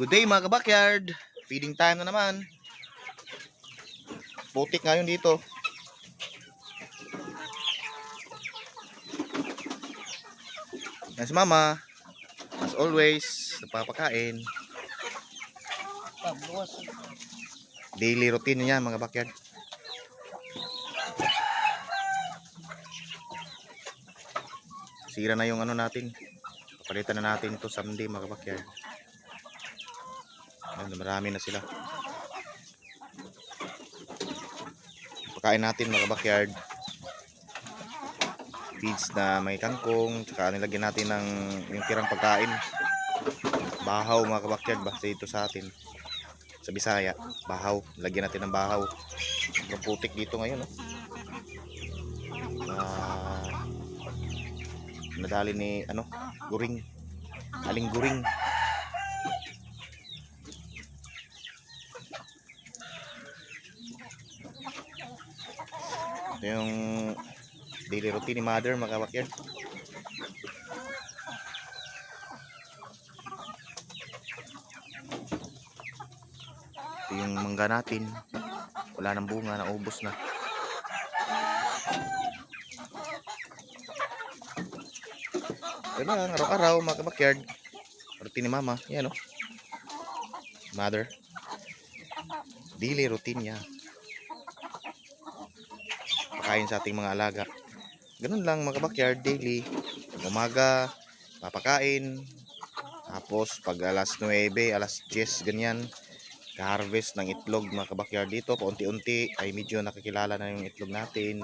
Good day mga kabakyard. Feeding time na naman. Putik ngayon dito. Yan mama. As always, nagpapakain. Pabuwas. Daily routine niya mga backyard. Sira na yung ano natin. Papalitan na natin to someday mga backyard. Ayun, marami na sila. Pakain natin mga backyard. Feeds na may kangkong. Tsaka nilagyan natin ng yung tirang pagkain. Bahaw mga kabakyard. Basta ito sa atin sa Bisaya, bahaw. Lagyan natin ng bahaw. Ang putik dito ngayon, oh. Ah, nadali ni ano, guring. Aling guring. Ito yung daily routine ni mother mga kabakyard. Ito yung mangga natin. Wala nang bunga, naubos na. Ito lang, araw-araw mga kabakyard. Routine ni mama. Yan o. Mother. Daily routine niya. Pakain sa ating mga alaga. Ganun lang mga kabakyard, daily. Umaga, papakain. Tapos pag alas 9, alas 10, ganyan harvest ng itlog mga kabakyard dito paunti-unti ay medyo nakikilala na yung itlog natin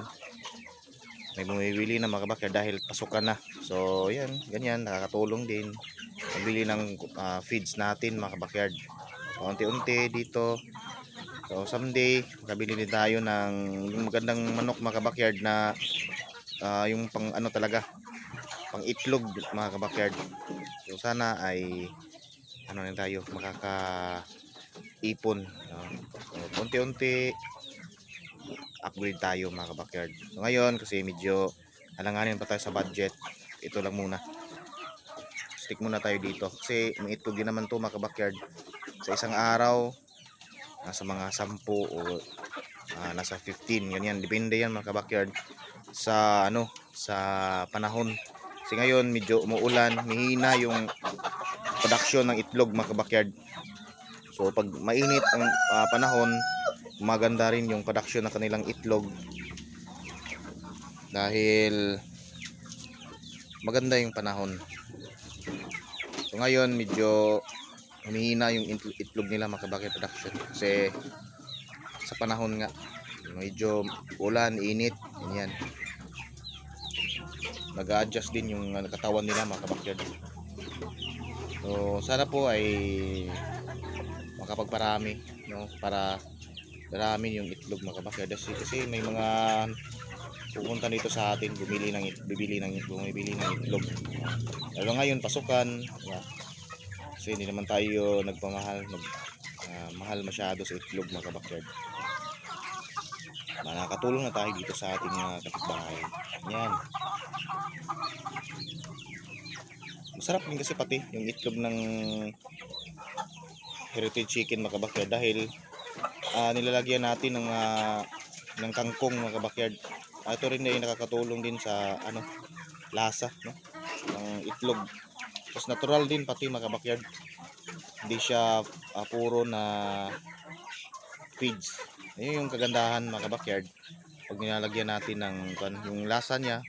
may bumibili na mga kabakyard dahil pasukan na so yan ganyan nakakatulong din pabili ng ah, feeds natin mga kabakyard paunti-unti dito so someday makabili din tayo ng yung magandang manok mga kabakyard na ah, yung pang ano talaga pang itlog mga kabakyard so sana ay ano na tayo makaka ipon. No? So, unti-unti upgrade tayo mga kabakyard. So, ngayon kasi medyo alanganin pa tayo sa budget. Ito lang muna. Stick muna tayo dito. Kasi may itlog din naman to mga kabakyard. Sa isang araw, nasa mga 10 o ah, nasa 15. Yan yan. Depende yan mga kabakyard. Sa ano, sa panahon. Kasi ngayon medyo umuulan. Mihina yung production ng itlog mga kabakyard. So pag mainit ang ah, panahon, maganda rin yung production ng kanilang itlog. Dahil maganda yung panahon. So ngayon medyo humihina yung itl- itlog nila makabaki production kasi sa panahon nga medyo ulan, init, ganyan. Nag-adjust din yung ah, katawan nila mga. So sana po ay makapagparami no para daramin yung itlog mga kabakyard kasi, may mga pupunta dito sa atin bumili ng it- bibili ng bumibili ng itlog. Lalo ngayon pasukan. Yeah. kasi hindi naman tayo nagpamahal nag, ah, mahal masyado sa itlog mga kabakyard nakakatulong na tayo dito sa ating mga kapitbahay. Yan masarap din kasi pati yung itlog ng heritage chicken mga kabakyard dahil ah, nilalagyan natin ng ah, ng kangkong mga kabakyard. Ah, ito rin ay nakakatulong din sa ano lasa no ng itlog. Tapos natural din pati mga kabakyard. Hindi siya ah, puro na feeds. Ayun yung kagandahan mga kabakyard. Pag nilalagyan natin ng yung lasa niya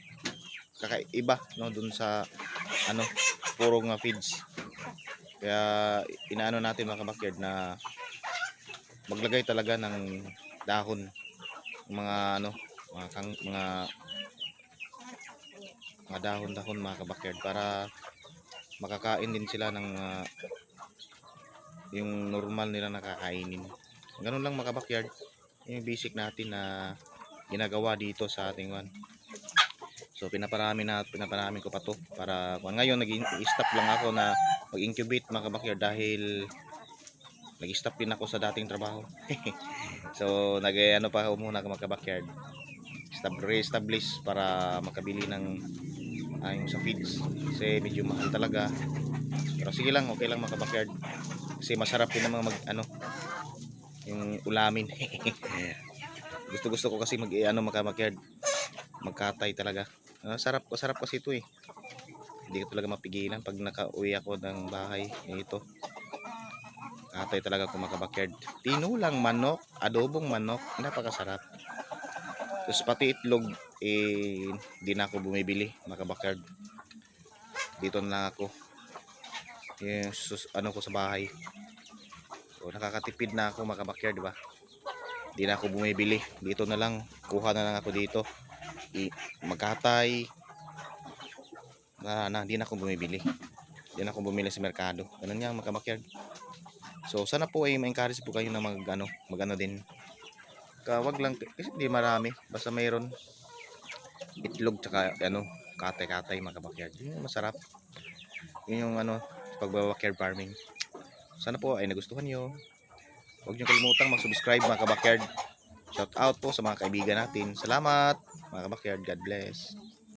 kakaiba no dun sa ano puro nga feeds. Kaya inaano natin mga kabakyard na maglagay talaga ng dahon mga ano mga kang, mga mga dahon-dahon mga kabakyard para makakain din sila ng ah, yung normal nila nakakainin. Ganun lang mga kabakyard. Yung basic natin na ginagawa dito sa ating one. So pinaparami na pinaparami ko pa to para ngayon nag-stop lang ako na mag-incubate mga kabakyard dahil nag-stop din ako sa dating trabaho. so nag ano pa ako muna. Stab re-establish para makabili ng yung sa feeds kasi medyo mahal talaga Pero sige lang, okay lang mga kabakyard. Kasi masarap din naman mag ano yung ulamin. gusto gusto ko kasi mag ano mga kabakyard. Magkatay talaga. Ah, sarap, sarap kasi ito eh. Hindi ko talaga mapigilan pag nakauwi ako ng bahay. Eh, ito. Katay talaga ako mga kabakyard. Tinulang manok, adobong manok, napakasarap. Tapos pati itlog, eh, di na ako bumibili, mga kabakyard. Dito na lang ako. Yung sus, ano ko sa bahay. So, nakakatipid na ako, mga kabakyard, di ba? Di na ako bumibili. Dito na lang, kuha na lang ako dito. I, magkatay. Na, na, di na ako bumibili. Di na ako bumili sa merkado. Ganun yan, mga kabakyard. So sana po ay ma-encourage po kayo na mag ano, magano din. Ka wag lang kasi di marami, basta mayroon itlog tsaka ano, katay-katay mga. Yun yung masarap. Yun yung ano, pagba-backyard farming. Sana po ay nagustuhan niyo. Huwag niyo kalimutang mag-subscribe mga kabakyard. Shout out po sa mga kaibigan natin. Salamat mga kabakyard. God bless.